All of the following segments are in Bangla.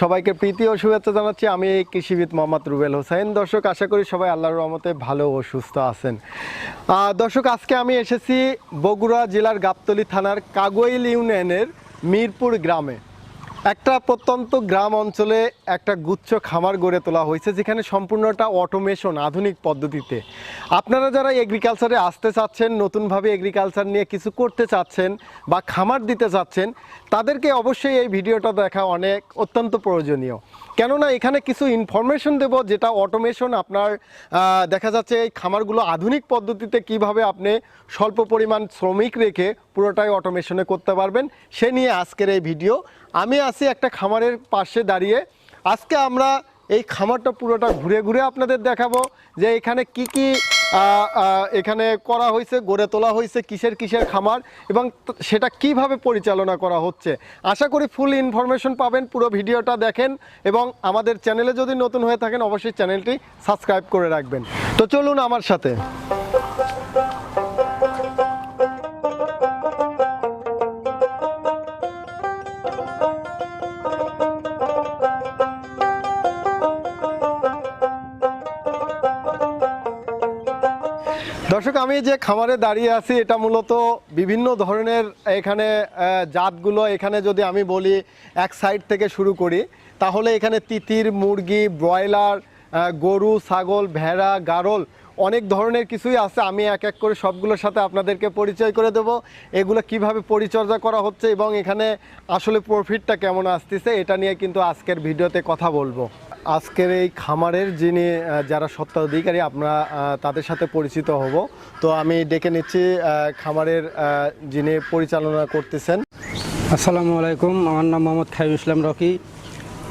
সবাইকে প্রীতি ও শুভেচ্ছা জানাচ্ছি। আমি কৃষিবিদ মোহাম্মদ রুবেল হোসেন দর্শক, আশা করি সবাই আল্লাহর রহমতে ভালো ও সুস্থ আছেন। দর্শক, আজকে আমি এসেছি বগুড়া জেলার গাবতলী থানার কাগোইল ইউনিয়নের মিরপুর গ্রামে। একটা প্রত্যন্ত গ্রাম অঞ্চলে একটা গুচ্ছ খামার গড়ে তোলা হয়েছে, যেখানে সম্পূর্ণটা অটোমেশন, আধুনিক পদ্ধতিতে। আপনারা যারা এগ্রিকালচারে আসতে চাচ্ছেন, নতুনভাবে এগ্রিকালচার নিয়ে কিছু করতে চাচ্ছেন বা খামার দিতে চাচ্ছেন তাদেরকে অবশ্যই এই ভিডিওটা দেখা অনেক অত্যন্ত প্রয়োজনীয়। কেননা এখানে কিছু ইনফরমেশন দেব যেটা অটোমেশন আপনার দেখা যাচ্ছে এই খামারগুলো আধুনিক পদ্ধতিতে কীভাবে আপনি স্বল্প পরিমাণ শ্রমিক রেখে পুরোটাই অটোমেশনে করতে পারবেন, সে নিয়ে আজকের এই ভিডিও। আমি আছি একটা খামারের পাশে দাঁড়িয়ে। আজকে আমরা এই খামারটা পুরোটা ঘুরে ঘুরে আপনাদের দেখাবো যে এখানে কি কি এখানে করা হয়েছে, গড়ে তোলা হয়েছে কিসের কিসের খামার এবং সেটা কীভাবে পরিচালনা করা হচ্ছে? আশা করি ফুল ইনফরমেশন পাবেন, পুরো ভিডিওটা দেখেন এবং আমাদের চ্যানেলে যদি নতুন হয়ে থাকেন, অবশ্যই চ্যানেলটি সাবস্ক্রাইব করে রাখবেন। তো চলুন আমার সাথে। আমি যে খামারে দাঁড়িয়ে আছি, এটা মূলত বিভিন্ন ধরনের এখানে জাতগুলো। এখানে যদি আমি বলি, এক সাইড থেকে শুরু করি, তাহলে এখানে তিতির, মুরগি, ব্রয়লার গরু, ছাগল, ভেড়া, গারল, অনেক ধরনের কিছুই আছে। আমি এক এক করে সবগুলোর সাথে আপনাদেরকে পরিচয় করে দেব, এগুলো কীভাবে পরিচর্যা করা হচ্ছে এবং এখানে আসলে প্রফিটটা কেমন আসতেছে, এটা নিয়ে কিন্তু আজকের ভিডিওতে কথা বলব। আজকের এই খামারের যিনি যারা সত্ত্বাধিকারী আমরা তাদের সাথে পরিচিত হব। তো আমি ডেকে নিচ্ছি খামারের যিনি পরিচালনা করতেছেন। আসসালামু আলাইকুম, আমার নাম মোহাম্মদ খাইম ইসলাম রকি।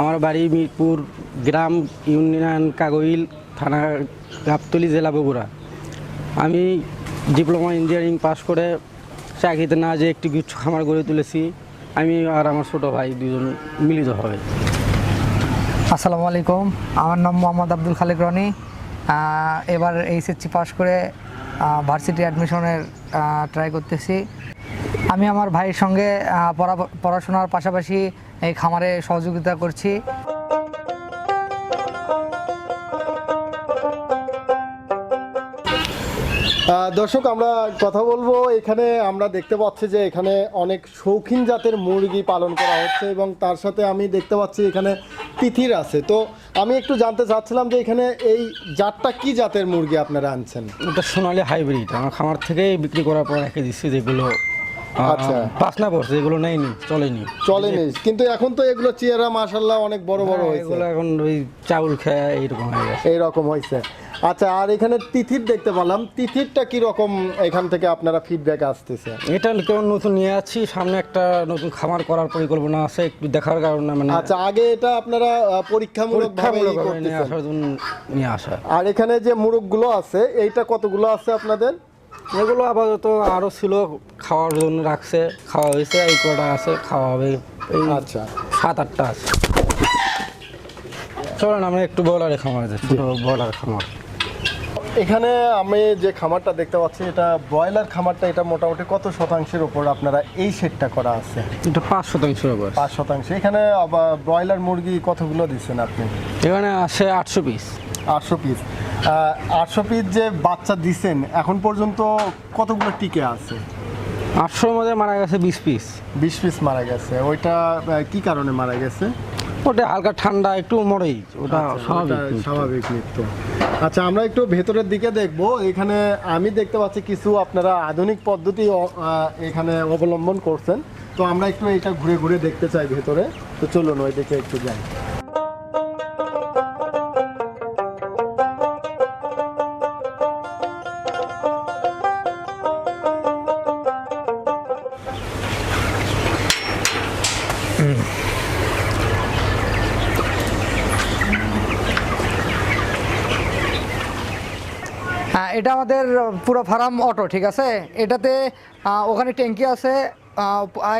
আমার বাড়ি মিরপুর গ্রাম ইউনিয়ন কাগইল থানা গাবতলি জেলা বগুড়া। আমি ডিপ্লোমা ইঞ্জিনিয়ারিং পাশ করে চাকরিতে না যে একটি গুচ্ছ খামার গড়ে তুলেছি। আমি আর আমার ছোটো ভাই দুজন মিলিত হবে। আসসালামু আলাইকুম। আমার নাম মোহাম্মদ আব্দুল খালেক রনি। এবার এইচএসসি পাস করে ভার্সিটি অ্যাডমিশনের ট্রাই করতেছি। আমি আমার ভাইয়ের সঙ্গে পড়া- পড়াশোনার পাশাপাশি এই খামারে সহযোগিতা করছি। দর্শক আমরা কথা বলব। এখানে আমরা দেখতে পাচ্ছি যে এখানে অনেক শৌখিন জাতের মুরগি পালন করা হচ্ছে এবং তার সাথে আমি দেখতে পাচ্ছি এখানে তিথির আছে। তো আমি একটু জানতে চাচ্ছিলাম যে এখানে এই জাতটা কি জাতের মুরগি আপনারা আনছেন? ওটা সোনালি হাইব্রিড। আমার খামার থেকেই বিক্রি করার পর রেখে দিচ্ছি যেগুলো আচ্ছা। পাসনা পড়ছে এগুলো নেয়নি চলেনি। চলেনি। কিন্তু এখন তো এগুলো মাশাল্লাহ অনেক বড় বড় হ্যাঁ, হয়েছে। এগুলো এখন ওই চাউল খেয়ে এইরকম হয়ে গেছে। এইরকম হয়েছে। আচ্ছা আর এখানে তিথির দেখতে পেলাম। তিথিরটা কি রকম এখান থেকে আপনারা ফিডব্যাক আসতেছে? এটা কেমন নতুন নিয়ে আছি সামনে একটা নতুন খামার করার পরিকল্পনা আছে একটু দেখার কারণে মানে আচ্ছা আগে এটা আপনারা পরীক্ষামূলক ভাবে নিয়ে আসার জন্য নিয়ে আসা। আর এখানে যে মুরগগুলো আছে এইটা কতগুলো আছে আপনাদের? এগুলো আপাতত আরও ছিল খাওয়ার জন্য রাখছে খাওয়া হয়েছে এই কটা আছে খাওয়া হবে। এই আচ্ছা। সাত আটটা আছে। চলেন আমরা একটু বলারে খামার আছে ছোটো বলার খামার। এখানে আমি যে খামারটা দেখতে পাচ্ছি এটা ব্রয়লার খামারটা এটা মোটামুটি কত শতাংশের উপর আপনারা এই সেটটা করা আছে? এটা পাঁচ শতাংশের উপর। পাঁচ শতাংশ। এখানে আবার ব্রয়লার মুরগি কতগুলো দিচ্ছেন আপনি? এখানে আছে আটশো পিস। আটশো পিস। আটশো পিস যে বাচ্চা দিছেন এখন পর্যন্ত কতগুলো টিকে আছে? আটশোর মধ্যে মারা গেছে বিশ পিস। বিশ পিস মারা গেছে। ওইটা কি কারণে মারা গেছে? ওটা হালকা ঠান্ডা একটু মরেই ওটা আচ্ছা, স্বাভাবিক স্বাভাবিক আচ্ছা আমরা একটু ভেতরের দিকে দেখব। এখানে আমি দেখতে পাচ্ছি কিছু আপনারা আধুনিক পদ্ধতি এখানে অবলম্বন করছেন। তো আমরা একটু এটা ঘুরে ঘুরে দেখতে চাই ভেতরে। তো চলুন ওই দিকে একটু যাই। আমাদের পুরো ফার্ম অটো ঠিক আছে? এটাতে ওখানে ট্যাঙ্কি আছে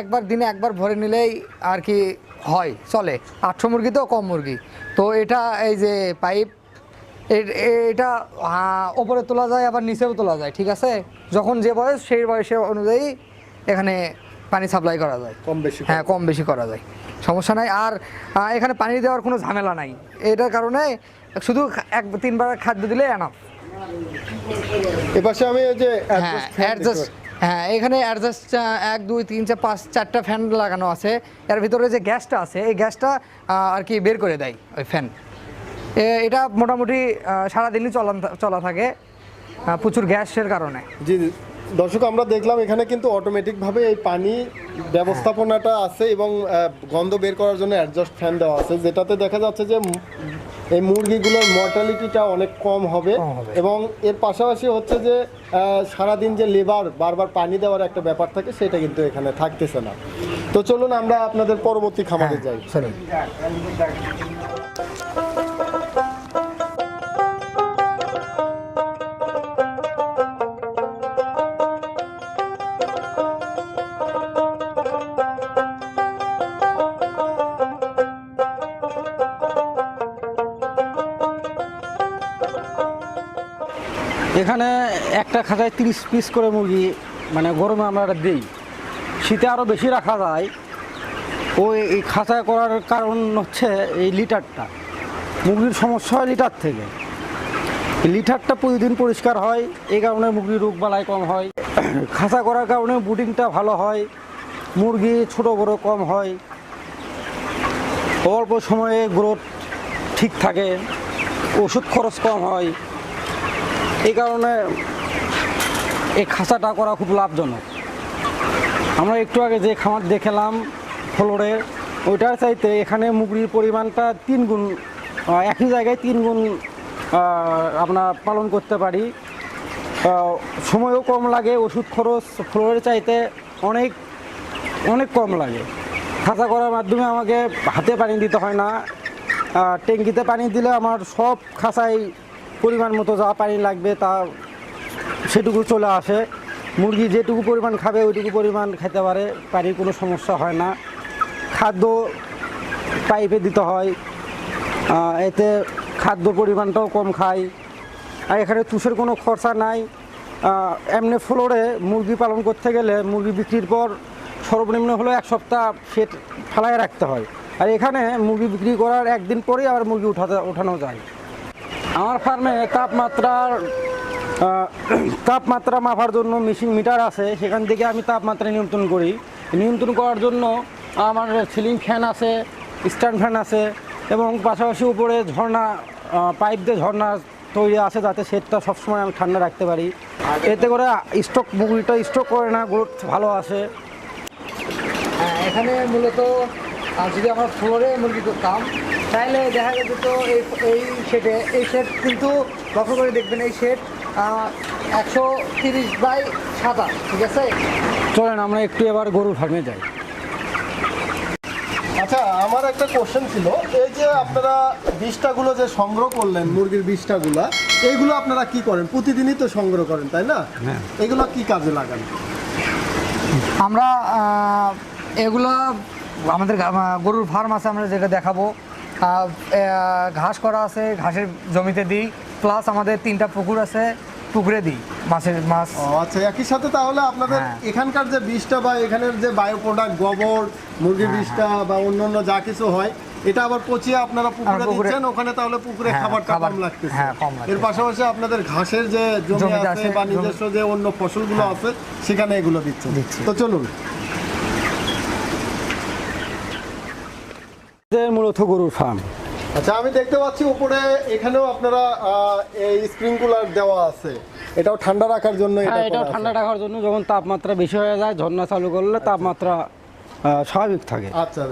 একবার দিনে একবার ভরে নিলেই আর কি হয় চলে। আটশো মুরগি তো কম মুরগি। তো এটা এই যে পাইপ এটা ওপরে তোলা যায় আবার নিচেও তোলা যায় ঠিক আছে? যখন যে বয়স সেই বয়সের অনুযায়ী এখানে পানি সাপ্লাই করা যায়। কম বেশি হ্যাঁ কম বেশি করা যায়। সমস্যা নাই। আর এখানে পানি দেওয়ার কোনো ঝামেলা নাই। এটার কারণে শুধু এক তিনবার খাদ্য দিলে এনাফ এপাশে আমি ওই যে হ্যাঁ অ্যাডজাস্ট হ্যাঁ এখানে অ্যাডজাস্ট এক দুই তিন চার পাঁচ চারটা ফ্যান লাগানো আছে। এর ভিতরে যে গ্যাসটা আছে এই গ্যাসটা আর কি বের করে দেয় ওই ফ্যান এটা মোটামুটি সারাদিনই চলান চলা থাকে প্রচুর গ্যাসের কারণে। জি জি। দর্শক আমরা দেখলাম এখানে কিন্তু অটোমেটিক ভাবে এই পানি ব্যবস্থাপনাটা আছে এবং গন্ধ বের করার জন্য অ্যাডজাস্ট ফ্যান দেওয়া আছে যেটাতে দেখা যাচ্ছে যে এই মুরগিগুলোর মর্টালিটিটা অনেক কম হবে এবং এর পাশাপাশি হচ্ছে যে সারাদিন যে লেবার বারবার পানি দেওয়ার একটা ব্যাপার থাকে সেটা কিন্তু এখানে থাকতেছে না। তো চলুন আমরা আপনাদের পরবর্তী খামারে যাই। এখানে একটা খাঁচায় তিরিশ পিস করে মুরগি মানে গরমে আমরা দিই। শীতে আরও বেশি রাখা যায়। ওই, এই খাঁচায় করার কারণ হচ্ছে এই লিটারটা। মুরগির সমস্যা হয় লিটার থেকে। লিটারটা প্রতিদিন পরিষ্কার হয়, এই কারণে মুরগির রোগ বালাই কম হয়। খাঁচা করার কারণে বুডিংটা ভালো হয়, মুরগি ছোট বড় কম হয়। অল্প সময়ে গ্রোথ ঠিক থাকে, ওষুধ খরচ কম হয়। এই কারণে এই খাঁচাটা করা খুব লাভজনক। আমরা একটু আগে যে খামার দেখলাম, ফ্লোরে, ওইটার চাইতে এখানে মুগরির পরিমাণটা তিন গুণ একই জায়গায় তিন গুণ আপনার পালন করতে পারি। সময়ও কম লাগে, ওষুধ খরচ ফ্লোরের চাইতে অনেক অনেক কম লাগে। খাঁচা করার মাধ্যমে আমাকে হাতে পানি দিতে হয় না। ট্যাঙ্কিতে পানি দিলে আমার সব খাঁচায় পরিমাণ মতো যা পানি লাগবে তা সেটুকু চলে আসে। মুরগি যেটুকু পরিমাণ খাবে, ওইটুকু পরিমাণ খেতে পারে, পানির কোনো সমস্যা হয় না। খাদ্য পাইপে দিতে হয়। এতে খাদ্য পরিমাণটাও কম খায়। আর এখানে তুষের কোনো খরচা নাই। এমনি ফ্লোরে মুরগি পালন করতে গেলে মুরগি বিক্রির পর সর্বনিম্ন হলো এক সপ্তাহ সেট ফেলায় রাখতে হয়। আর এখানে মুরগি বিক্রি করার একদিন পরেই আবার মুরগি উঠাতে ওঠানো যায়। আমার ফার্মে তাপমাত্রার তাপমাত্রা মাপার জন্য মেশিন, মিটার আছে। সেখান থেকে আমি তাপমাত্রা নিয়ন্ত্রণ করি। নিয়ন্ত্রণ করার জন্য আমার সিলিং ফ্যান আছে, স্ট্যান্ড ফ্যান আছে এবং পাশাপাশি উপরে ঝর্ণা পাইপ দিয়ে ঝর্ণা তৈরি আছে যাতে সেটটা সবসময় আমি ঠান্ডা রাখতে পারি। এতে করে স্টক মুরগিটা স্টক করে না, গ্রোথ ভালো আসে। হ্যাঁ এখানে মূলত যদি আমরা ফ্লোরে মুরগি করতাম তাহলে দেখা গেছে তো এই এই শেডে এই শেড কিন্তু লক্ষ্য করে দেখবেন এই শেড একশো তিরিশ বাই সাতাশ ঠিক আছে? চলেন আমরা একটু এবার গরুর ফার্মে যাই। আচ্ছা আমার একটা কোশ্চেন ছিল এই যে আপনারা বিষ্টাগুলো যে সংগ্রহ করলেন মুরগির বিষ্টাগুলা এইগুলো আপনারা কি করেন? প্রতিদিনই তো সংগ্রহ করেন তাই না? হ্যাঁ। এগুলো কি কাজে লাগান? আমরা এগুলো আমাদের গরুর ফার্ম আছে আমরা যেটা দেখাবো। ঘাস করা আছে ঘাসের জমিতে দিই প্লাস আমাদের তিনটা পুকুর আছে পুকুরে দিই মাছের মাছ আচ্ছা একই সাথে তাহলে আপনাদের হ্যাঁ। এখানকার যে বিষটা বা এখানের যে বায়ো প্রোডাক্ট গোবর মুরগির হ্যাঁ, বিষটা বা অন্যান্য যা কিছু হয় এটা আবার পচিয়ে আপনারা পুকুরে দিচ্ছেন ওখানে তাহলে পুকুরে হ্যাঁ, খাবারটা খাবার- কম লাগতেছে হ্যাঁ। এর পাশাপাশি আপনাদের ঘাসের যে জমি আছে বা নিজস্ব যে অন্য ফসলগুলো আছে সেখানে এগুলো দিচ্ছেন দিচ্ছি। তো চলুন মূলত গরুর ফার্ম আচ্ছা আমি দেখতে পাচ্ছি উপরে এখানেও আপনারা আহ, এই স্প্রিংকুলার দেওয়া আছে। এটাও ঠান্ডা রাখার জন্য এটা হ্যাঁ এটাও ঠান্ডা রাখার জন্য যখন তাপমাত্রা বেশি হয়ে যায় ঝর্ণা চালু করলে তাপমাত্রা আহ, স্বাভাবিক থাকে। আচ্ছা।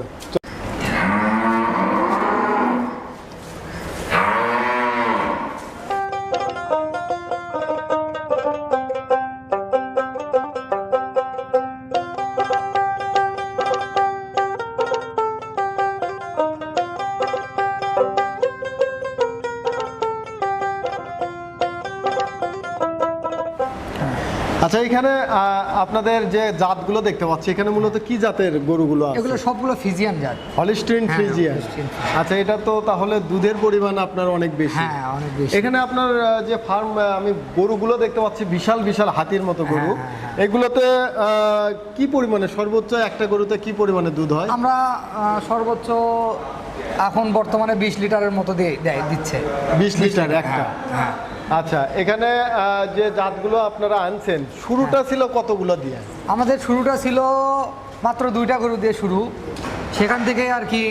আচ্ছা এখানে আপনাদের যে জাতগুলো দেখতে পাচ্ছি এখানে মূলত কি জাতের গরুগুলো আছে? এগুলো সবগুলো ফিজিয়ান জাত। হলিস্টিন হ্যাঁ, ফ্রিজিয়ান আচ্ছা এটা তো তাহলে দুধের পরিমাণ আপনার অনেক বেশি। হ্যাঁ অনেক বেশি। এখানে আপনার যে ফার্ম আমি গরুগুলো দেখতে পাচ্ছি বিশাল বিশাল হাতির মতো গরু। হ্যাঁ, হ্যাঁ, এগুলোতে কি পরিমাণে সর্বোচ্চ একটা গরুতে কি পরিমাণে দুধ হয়? আমরা সর্বোচ্চ এখন বর্তমানে বিশ লিটারের মতো দিয়ে দিচ্ছে। বিশ লিটার একটা। হ্যাঁ, হ্যাঁ। আচ্ছা এখানে যে জাতগুলো আপনারা আনছেন শুরুটা ছিল কতগুলো দিয়ে? আমাদের শুরুটা ছিল মাত্র দুইটা গরু দিয়ে শুরু। সেখান থেকে আর কি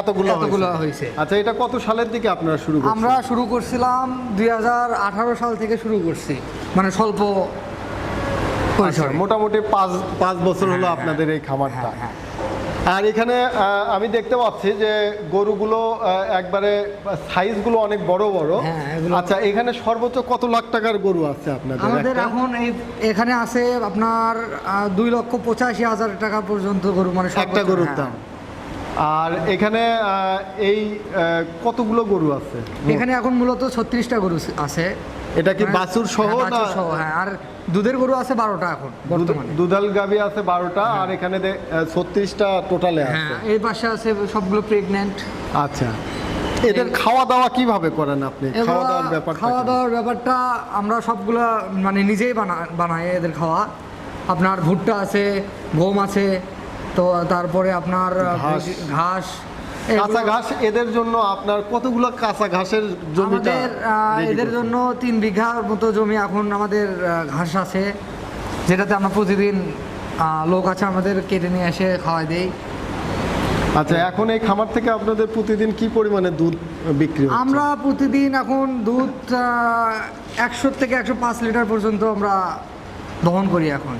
এতগুলো এতগুলো হয়েছে। আচ্ছা এটা কত সালের দিকে আপনারা শুরু আমরা শুরু করছিলাম দুই হাজার আঠারো সাল থেকে শুরু করছি। মানে স্বল্প আচ্ছা, মোটামুটি পাঁচ পাঁচ বছর হলো হ্যাঁ, আপনাদের এই খামারটা। হ্যাঁ, হ্যাঁ। আর এখানে আমি দেখতে পাচ্ছি যে গরুগুলো একবারে সাইজগুলো অনেক বড় বড়। হ্যাঁ, আচ্ছা এখানে সর্বোচ্চ কত লাখ টাকার গরু আছে আপনাদের? আমাদের এখন এই এখানে আছে আপনার দুই লক্ষ পঁচাশি হাজার টাকা পর্যন্ত গরু মানে একটা গরুর হ্যাঁ। দাম। আর এখানে এই কতগুলো গরু আছে? এখানে এখন মূলত ছত্রিশটা গরু আছে। এটা কি মানে- বাছুর সহ হ্যাঁ, না? সহ, হ্যাঁ। আর দুধের গরু আছে বারোটা এখন বর্তমানে। দুধাল গাবি আছে বারোটা আর এখানে ছত্রিশটা টোটালে আছে। হ্যাঁ এই পাশে আছে সবগুলো প্রেগনেন্ট আচ্ছা। এদের খাওয়া দাওয়া কীভাবে করেন আপনি? খাওয়া দাওয়ার ব্যাপারটা খাওয়া দাওয়ার ব্যাপারটা আমরা সবগুলো মানে নিজেই বানা বানাই এদের খাওয়া। আপনার ভুট্টা আছে গম আছে তো তারপরে আপনার ঘাস। কাঁচা ঘাস এদের জন্য আপনার কতগুলো কাঁচা ঘাসের জমিটা এদের জন্য তিন বিঘার মতো জমি এখন আমাদের ঘাস আছে যেটাতে আমরা প্রতিদিন লোক আছে আমাদের কেটে নিয়ে এসে খাওয়াই দেই। আচ্ছা এখন এই খামার থেকে আপনাদের প্রতিদিন কি পরিমাণে দুধ বিক্রি আমরা প্রতিদিন এখন দুধ একশো থেকে একশো পাঁচ লিটার পর্যন্ত আমরা দহন করি এখন।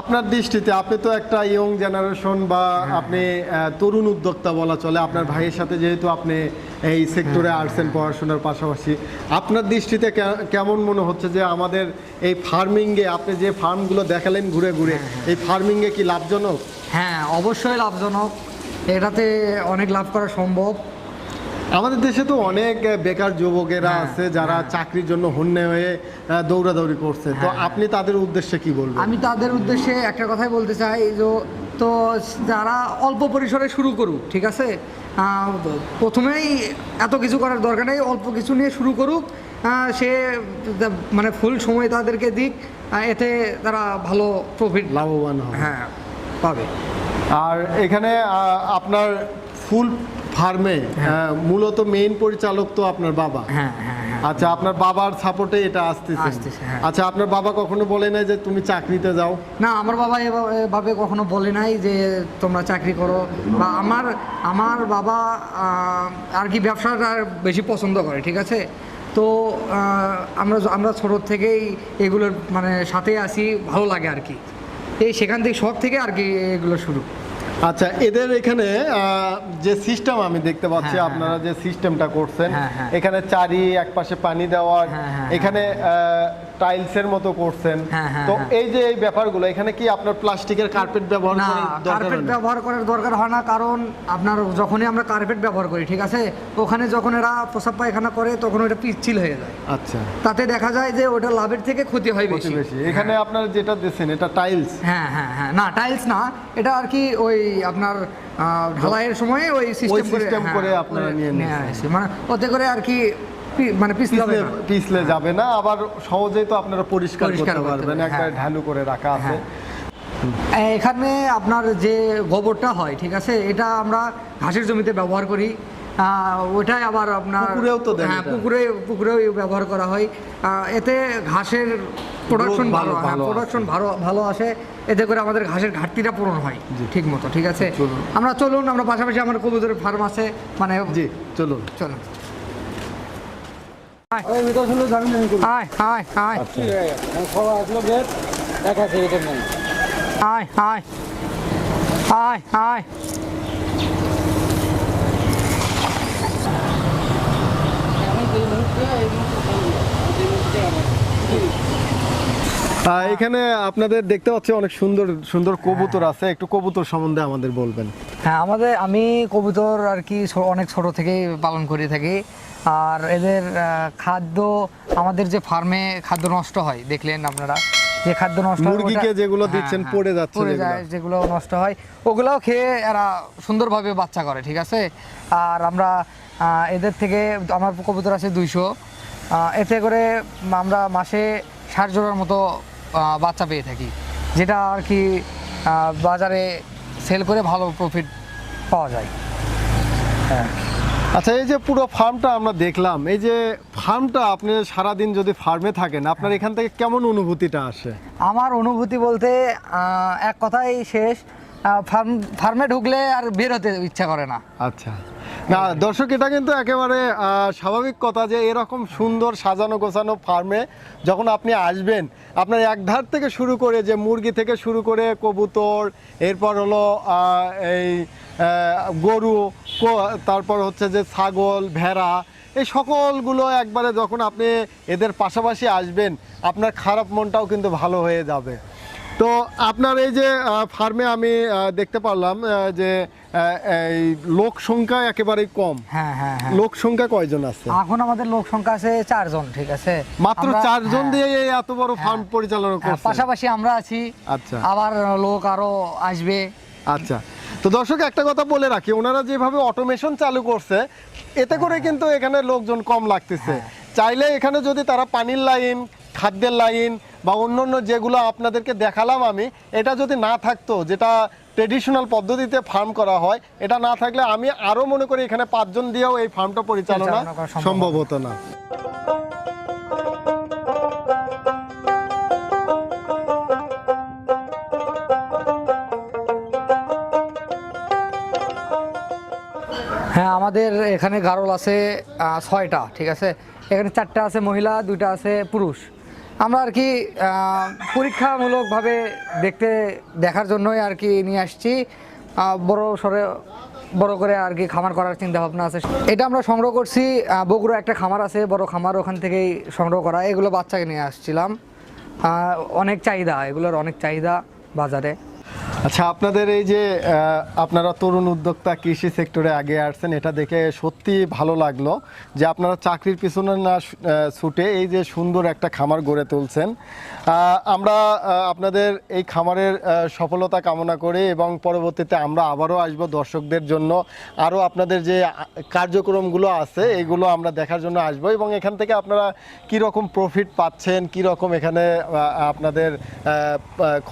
আপনার দৃষ্টিতে আপনি তো একটা ইয়ং জেনারেশন বা হ্যাঁ, আপনি তরুণ উদ্যোক্তা বলা চলে আপনার ভাইয়ের সাথে যেহেতু আপনি এই সেক্টরে হ্যাঁ, আসছেন পড়াশোনার পাশাপাশি আপনার দৃষ্টিতে কেমন মনে হচ্ছে যে আমাদের এই ফার্মিংয়ে আপনি যে ফার্মগুলো দেখালেন ঘুরে ঘুরে এই ফার্মিংয়ে কি লাভজনক? হ্যাঁ অবশ্যই লাভজনক। এটাতে অনেক লাভ করা সম্ভব। আমাদের দেশে তো অনেক বেকার যুবকেরা হ্যাঁ, আছে যারা চাকরির জন্য হন্যে হয়ে দৌড়াদৌড়ি করছে। তো হ্যাঁ। আপনি তাদের উদ্দেশ্যে কি বলবেন? আমি তাদের উদ্দেশ্যে একটা কথাই বলতে চাই যে তো যারা অল্প পরিসরে শুরু করুক ঠিক আছে? প্রথমেই এত কিছু করার দরকার নেই অল্প কিছু নিয়ে শুরু করুক। সে মানে ফুল সময় তাদেরকে দিক এতে তারা ভালো প্রফিট লাভবান হবে। হ্যাঁ পাবে। আর এখানে আপনার ফুল ফার্মে মূলত মেইন পরিচালক তো আপনার বাবা। হ্যাঁ হ্যাঁ হ্যাঁ আচ্ছা আপনার বাবার সাপোর্টে এটা আসতেছে। হ্যাঁ। আচ্ছা আপনার বাবা কখনো বলে নাই যে তুমি চাকরিতে যাও? না আমার বাবা এভাবে- এভাবে কখনো বলে নাই যে তোমরা চাকরি করো। বা আমার আমার বাবা আর কি ব্যবসাটা বেশি পছন্দ করে ঠিক আছে? তো আমরা আমরা ছোটোর থেকেই এগুলোর মানে সাথে আসি ভালো লাগে আর কি। এই সেখান থেকে শখ থেকে আর কি এগুলো শুরু। আচ্ছা এদের এখানে আহ, যে সিস্টেম আমি দেখতে পাচ্ছি হ্যাঁ, আপনারা যে সিস্টেমটা করছেন হ্যাঁ, হ্যাঁ। এখানে চারি একপাশে পানি দেওয়ার হ্যাঁ, হ্যাঁ, এখানে টাইলসের মতো করছেন। হ্যাঁ, হ্যাঁ, তো হ্যাঁ। এই যে এই ব্যাপারগুলো এখানে কি আপনার প্লাস্টিকের কার্পেট ব্যবহার না কার্পেট ব্যবহার করার দরকার হয় না কারণ আপনার যখনই আমরা কার্পেট ব্যবহার করি ঠিক আছে? ওখানে যখন এরা প্রসাব পায়খানা করে তখন ওটা পিচ্ছিল হয়ে যায়। আচ্ছা। তাতে দেখা যায় যে ওটা লাভের থেকে ক্ষতি হয় বেশি। বেশি। এখানে আপনার যেটা দিচ্ছেন এটা টাইলস হ্যাঁ হ্যাঁ হ্যাঁ। না টাইলস না। এটা আর কি ওই আপনার ঢালাইয়ের সময় ওই সিস্টেম করে আপনারা নিয়ে। মানে ওতে করে আর কি মানে পিছলে পিছলে যাবে না। আবার সহজেই তো আপনারা পরিষ্কার করতে পারবেন একবার হ্যাঁ। ঢালু করে রাখা আছে। হ্যাঁ। এখানে আপনার যে গোবরটা হয় ঠিক আছে এটা আমরা ঘাসের জমিতে ব্যবহার করি। ওটাই আবার আপনার পুকুরেও তো হ্যাঁ পুকুরে পুকুরেও ব্যবহার করা হয়। এতে ঘাসের প্রোডাকশন ভালো, হ্যাঁ প্রোডাকশন ভালো ভালো আসে। এতে করে আমাদের ঘাসের ঘাটতিটা পূরণ হয় ঠিক মতো ঠিক আছে? আমরা চলুন আমরা পাশাপাশি আমার কবুতরের ফার্ম আছে মানে জি চলুন। চলুন। এখানে আপনাদের দেখতে পাচ্ছি অনেক সুন্দর সুন্দর কবুতর আছে। একটু কবুতর সম্বন্ধে আমাদের বলবেন। হ্যাঁ আমাদের আমি কবুতর আর কি অনেক ছোট থেকে পালন করে থাকি। আর এদের খাদ্য আমাদের যে ফার্মে খাদ্য নষ্ট হয় দেখলেন আপনারা যে খাদ্য নষ্ট মুরগিকে যেগুলো হ্যাঁ, দিচ্ছেন হ্যাঁ, পড়ে যাচ্ছে পড়ে। যায় যেগুলো নষ্ট হয় ওগুলাও খেয়ে এরা সুন্দরভাবে বাচ্চা করে ঠিক আছে? আর আমরা এদের থেকে আমার কবুতর আছে দুইশো এতে করে আমরা মাসে ষাট জোড়ার মতো বাচ্চা পেয়ে থাকি যেটা আর কি বাজারে সেল করে ভালো প্রফিট পাওয়া যায়। হ্যাঁ। আচ্ছা এই যে পুরো ফার্মটা আমরা দেখলাম এই যে ফার্মটা আপনি সারাদিন যদি ফার্মে থাকেন আপনার এখান থেকে কেমন অনুভূতিটা আসে? আমার অনুভূতি বলতে এক কথাই শেষ ফার্ম ফার্মে ঢুকলে আর বের হতে ইচ্ছা করে না। আচ্ছা। না দর্শক এটা কিন্তু একেবারে স্বাভাবিক কথা যে এরকম সুন্দর সাজানো গোছানো ফার্মে যখন আপনি আসবেন আপনার এক ধার থেকে শুরু করে যে মুরগি থেকে শুরু করে কবুতর এরপর হলো এই গরু তারপর হচ্ছে যে ছাগল ভেড়া এই সকলগুলো একবারে যখন আপনি এদের পাশাপাশি আসবেন আপনার খারাপ মনটাও কিন্তু ভালো হয়ে যাবে। তো আপনার এই যে ফার্মে আমি দেখতে পারলাম যে এই লোক সংখ্যা একেবারেই কম। হ্যাঁ হ্যাঁ হ্যাঁ। লোক সংখ্যা কয়জন আছে? এখন আমাদের লোক সংখ্যা আছে চারজন ঠিক আছে? মাত্র চারজন হ্যাঁ, দিয়ে এই এত বড় ফার্ম পরিচালনা হ্যাঁ, করছে পাশাপাশি আমরা আছি। আচ্ছা। আবার লোক আরও আসবে। আচ্ছা। তো দর্শক একটা কথা বলে রাখি ওনারা যেভাবে অটোমেশন চালু করছে এতে করে কিন্তু এখানে লোকজন কম লাগতেছে। চাইলে এখানে যদি তারা পানির লাইন খাদ্যের লাইন বা অন্য অন্য যেগুলো আপনাদেরকে দেখালাম আমি এটা যদি না থাকতো যেটা ট্রেডিশনাল পদ্ধতিতে ফার্ম করা হয় এটা না থাকলে আমি আরও মনে করি এখানে পাঁচজন দিয়েও এই ফার্মটা পরিচালনা সম্ভব হতো না। হ্যাঁ আমাদের এখানে গারল আছে ছয়টা, ঠিক আছে? এখানে চারটা আছে মহিলা, দুইটা আছে পুরুষ। আমরা আর কি পরীক্ষামূলকভাবে দেখতে, দেখার জন্যই আর কি নিয়ে আসছি। বড় সরে বড় করে আর কি খামার করার চিন্তা ভাবনা আছে। এটা আমরা সংগ্রহ করছি বগুড়া একটা খামার আছে, বড় খামার, ওখান থেকেই সংগ্রহ করা। এগুলো বাচ্চাকে নিয়ে আসছিলাম। অনেক চাহিদা, এগুলোর অনেক চাহিদা বাজারে। আচ্ছা আপনাদের এই যে আপনারা তরুণ উদ্যোক্তা কৃষি সেক্টরে আগে আসছেন, এটা দেখে সত্যি ভালো লাগল যে আপনারা চাকরির পিছনে না ছুটে এই যে সুন্দর একটা খামার গড়ে তুলছেন। আমরা আপনাদের এই খামারের সফলতা কামনা করে এবং পরবর্তীতে আমরা আবারও আসব দর্শকদের জন্য। আরও আপনাদের যে কার্যক্রমগুলো আছে, এগুলো আমরা দেখার জন্য আসব এবং এখান থেকে আপনারা কি রকম প্রফিট পাচ্ছেন, কি রকম এখানে আপনাদের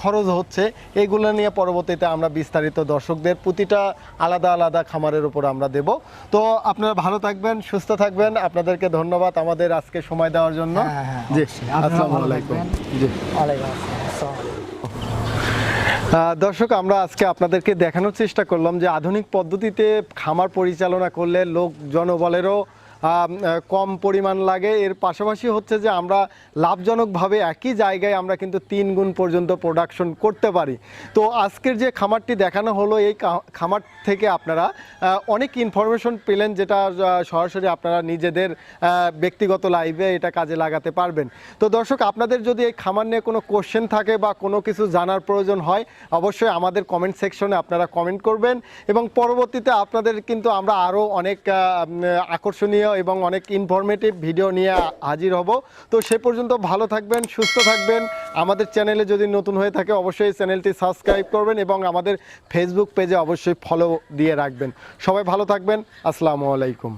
খরচ হচ্ছে, এগুলো নিয়ে পরবর্তীতে আমরা বিস্তারিত দর্শকদের প্রতিটা আলাদা আলাদা খামারের উপর আমরা দেব। তো আপনারা ভালো থাকবেন সুস্থ থাকবেন। আপনাদেরকে ধন্যবাদ আমাদের আজকে সময় দেওয়ার জন্য। হ্যাঁ, হ্যাঁ, জি আসসালামু আলাইকুম। জি। ওয়ালাইকুম আসসালাম। আহ, দর্শক আমরা আজকে আপনাদেরকে দেখানোর চেষ্টা করলাম যে আধুনিক পদ্ধতিতে খামার পরিচালনা করলে লোক জনবলেরও কম পরিমাণ লাগে। এর পাশাপাশি হচ্ছে যে আমরা লাভজনকভাবে একই জায়গায় আমরা কিন্তু তিন গুণ পর্যন্ত প্রোডাকশন করতে পারি। তো আজকের যে খামারটি দেখানো হলো, এই খামার থেকে আপনারা অনেক ইনফরমেশন পেলেন যেটা সরাসরি আপনারা নিজেদের ব্যক্তিগত লাইভে এটা কাজে লাগাতে পারবেন। তো দর্শক, আপনাদের যদি এই খামার নিয়ে কোনো কোশ্চেন থাকে বা কোনো কিছু জানার প্রয়োজন হয়, অবশ্যই আমাদের কমেন্ট সেকশনে আপনারা কমেন্ট করবেন। এবং পরবর্তীতে আপনাদের কিন্তু আমরা আরও অনেক আকর্ষণীয় এবং অনেক ইনফরমেটিভ ভিডিও নিয়ে হাজির হব। তো সে পর্যন্ত ভালো থাকবেন, সুস্থ থাকবেন। আমাদের চ্যানেলে যদি নতুন হয়ে থাকে, অবশ্যই চ্যানেলটি সাবস্ক্রাইব করবেন এবং আমাদের ফেসবুক পেজে অবশ্যই ফলো দিয়ে রাখবেন। সবাই ভালো থাকবেন। আসসালামু আলাইকুম।